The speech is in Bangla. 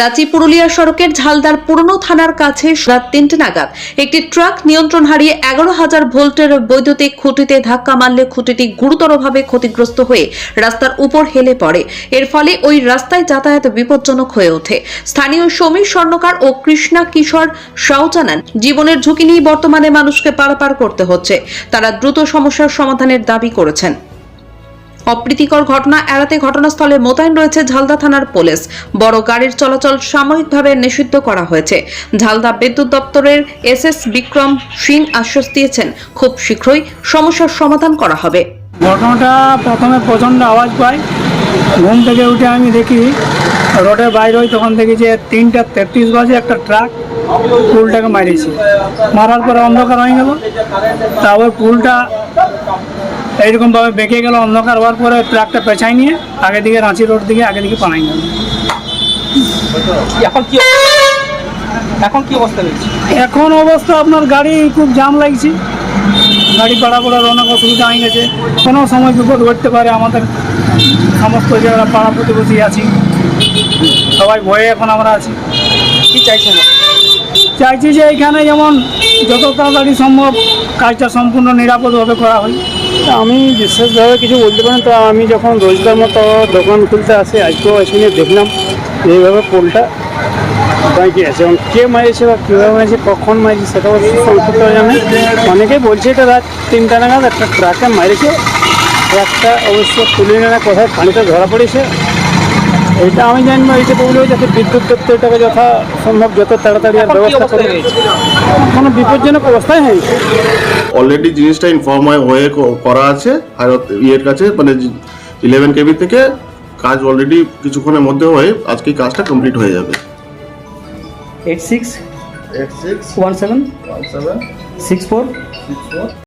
রাঁচি পুরুলিয়া সড়কের ঝালদার পুরনো থানার কাছে রাত তিনটে নাগাদ একটি ট্রাক নিয়ন্ত্রণ হারিয়ে এগারো হাজার ভোল্টের বৈদ্যুতিক খুঁটিতে ধাক্কা মারলে খুঁটিটি গুরুতরভাবে ক্ষতিগ্রস্ত হয়ে রাস্তার উপর হেলে পড়ে। এর ফলে ওই রাস্তায় যাতায়াত বিপজ্জনক হয়ে ওঠে। স্থানীয় সমীর স্বর্ণকার ও কৃষ্ণা কিশোর সাউ জানান, জীবনের ঝুঁকি নিয়ে বর্তমানে মানুষকে পারাপার করতে হচ্ছে। তারা দ্রুত সমস্যার সমাধানের দাবি করেছেন। অপ্রীতিকর ঘটনা এড়াতে ঘটনাস্থলে মোতায়েন রয়েছে ঝালদা থানার পুলিশ। বড় গাড়ির চলাচল সাময়িকভাবে নিষিদ্ধ করা হয়েছে। ঝালদা বিদ্যুৎ দপ্তরের এস এস বিক্রম সিং আশ্বাস দিয়েছেন, খুব শীঘ্রই সমস্যার সমাধান করা হবে। ঘটনাটা প্রথমে প্রচণ্ড আওয়াজ পাই ঘুম থেকে উঠে আমি দেখি রোডের বাইরে হই তখন দেখি যে তিনটা তেত্রিশ বাজে একটা ট্রাক পুলটাকে মারিয়েছে। মারার পরে অন্ধকার হয়ে গেল। তারপর পুলটা এইরকমভাবে বেঁকে গেল অন্ধকার হওয়ার পরে ট্রাকটা পেছাই নিয়ে আগে দিকে রাঁচি রোড দিকে আগে দিকে পানাই গেল। এখন কি এখন কি অবস্থা রয়েছে? এখন অবস্থা আপনার গাড়ি খুব জাম লাগছে। গাড়ি পাড়া পাড়াপড়ার অনেক অসুবিধা হয়ে গেছে কোনো সময় বিপদ ঘটতে পারে আমাদের। সমস্ত যারা পাড়া প্রতিবেশী আছি। সবাই ভয়ে এখন আমরা আছি। কি চাইছেন? চাইছি যে এখানে যেমন যত তাড়াতাড়ি সম্ভব কাজটা সম্পূর্ণ নিরাপদভাবে করা হয়। আমি বিশেষভাবে কিছু বলতে পারি না, তো আমি যখন রোজগার মতো দোকান খুলতে আসে আজকেও এসে নিয়ে দেখলাম এইভাবে পোলটা বাইকে আছে। এবং কে মারিয়েছে বা কীভাবে মারিয়েছে কখন মারিয়েছে সেটাও সংক্ষিপ্ত জানে অনেকেই বলছে এটা রাত তিনটা নাগাদ একটা ট্রাকে মারিয়েছে ট্রাকটা অবশ্য তুলে না কোথায় পানিতে ধরা পড়েছে। এটা আমি জানব এইটা বলব যাতে বিদ্যুৎ দপ্তর এটাকে যথা সম্ভব যত তাড়াতাড়ি আর ব্যবস্থা করে কোনো বিপজ্জনক অবস্থায় হয়েছে অলরেডি জিনিসটা ইনফর্ম হয়ে ক- করা আছে আর ইয়ের কাছে মানে ইলেভেন কেবি থেকে কাজ অলরেডি কিছুক্ষণের মধ্যে হয়ে আজকে কাজটা কমপ্লিট হয়ে যাবে। Eight six eight six one seven one seven six four six four